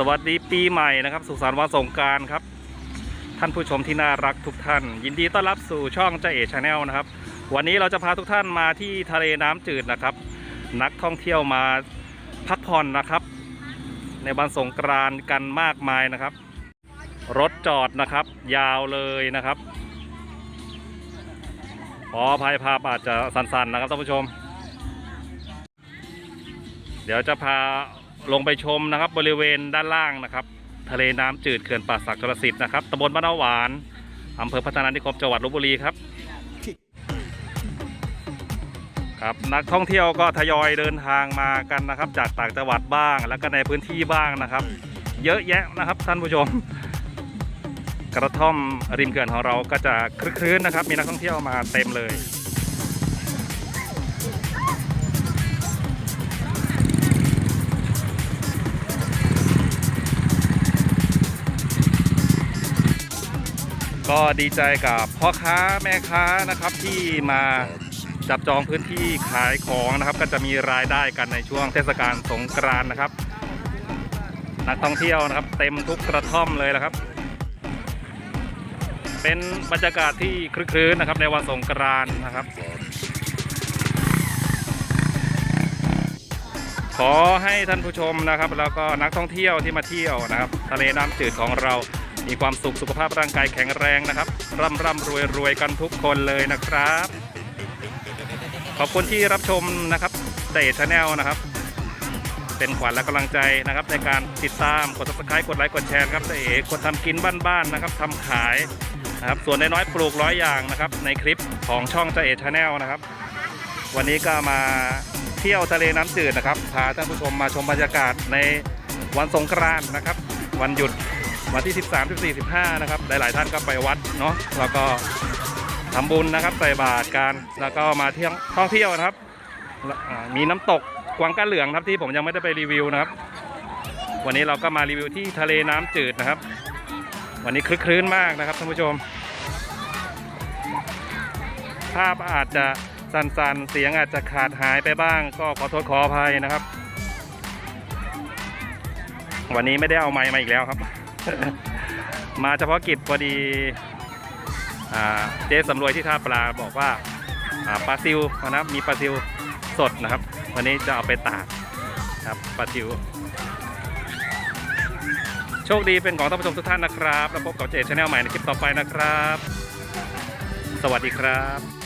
สวัสดีปีใหม่นะครับ สุขสันต์วันสงการครับ ท่านผู้ชมที่น่ารักทุกท่าน ยินดีต้อนรับสู่ช่องเจเอชาแนลนะครับ วันนี้เราจะพาทุกท่านมาที่ทะเลน้ำจืดนะครับ นักท่องเที่ยวมาพักผ่อนนะครับ ในวันสงกรานต์กันมากมายนะครับ รถจอดนะครับ ยาวเลยนะครับขออภัยภาพอาจจะสั่นๆนะครับท่านผู้ชม เดี๋ยวจะพา ลงไปชมนะครับบริเวณด้านล่างนะครับ ทะเลน้ำจืดเขื่อนป่าสักจรสิทธิ์นะครับตำบลบ้านนาหวานอำเภอพัฒนานิคมจังหวัดลบบุรีครับครับนักท่องเที่ยวก็ทยอยเดินทางมากันนะครับ จากต่างจังหวัดบ้าง แล้วก็ในพื้นที่บ้างนะครับ เยอะแยะนะครับท่านผู้ชม กระท่อมริมเขื่อนของเราก็จะคลึกคลื้นนะครับ มีนักท่องเที่ยวมาเต็มเลย ก็ดีใจกับพ่อค้าแม่ค้านะครับที่มาจับจองพื้นที่ขายของนะครับ ก็จะมีรายได้กันในช่วงเทศกาลสงกรานต์นะครับ นักท่องเที่ยวนะครับ เต็มทุกกระท่อมเลยนะครับ เป็นบรรยากาศที่คลึกคลื้นนะครับในวันสงกรานต์นะครับ ขอให้ท่านผู้ชมนะครับ แล้วก็นักท่องเที่ยวที่มาเที่ยวนะครับ ทะเลน้ำจืดของเรา มีความสุขสุขภาพร่างกายแข็งแรงนะครับ ร่ำร่ำรวยรวยกันทุกคนเลยนะครับ ขอบคุณที่รับชมนะครับเดชแนลนะครับ เป็นขวัญและกำลังใจนะครับ ในการติดตามกด subscribe กดไลค์กดแชร์ครับเดเอกดทำกินบ้านๆนะครับทำขายนะครับส่วนน้อยๆปลูกร้อยอย่างนะครับ ในคลิปของช่องเจเอชแนลนะครับ วันนี้ก็มาเที่ยวทะเลน้ำจืดนะครับพาท่านผู้ชมมาชมบรรยากาศในวันสงกรานต์นะครับ วันหยุด วันที่ 13 14 15 นะครับ หลาย ๆ ท่านก็ไปวัดเนาะแล้วก็ทำบุญนะครับใส่บาตรกันแล้วก็มาเที่ยวท่องเที่ยวนะครับ มีน้ำตกกวางก้าเหลืองครับที่ผมยังไม่ได้ไปรีวิวนะครับ วันนี้เราก็มารีวิวที่ทะเลน้ำจืดนะครับ วันนี้คลึกคลื้นมากนะครับท่านผู้ชม ภาพอาจจะสั่นๆ เสียงอาจจะขาดหายไปบ้าง ก็ขอโทษขออภัยนะครับ วันนี้ไม่ได้เอาไม้มาอีกแล้วครับ มาเฉพาะกิจพอดีเจ๊สำรวยที่ท่าปลาบอกว่าปลาซิวนะครับมีปลาซิวสดนะครับ วันนี้จะเอาไปตากครับปลาซิว โชคดีเป็นของท่านผู้ชมทุกท่านนะครับ แล้วพบกับเจชาแนลใหม่ในคลิปต่อไปนะครับ สวัสดีครับ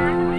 Bye.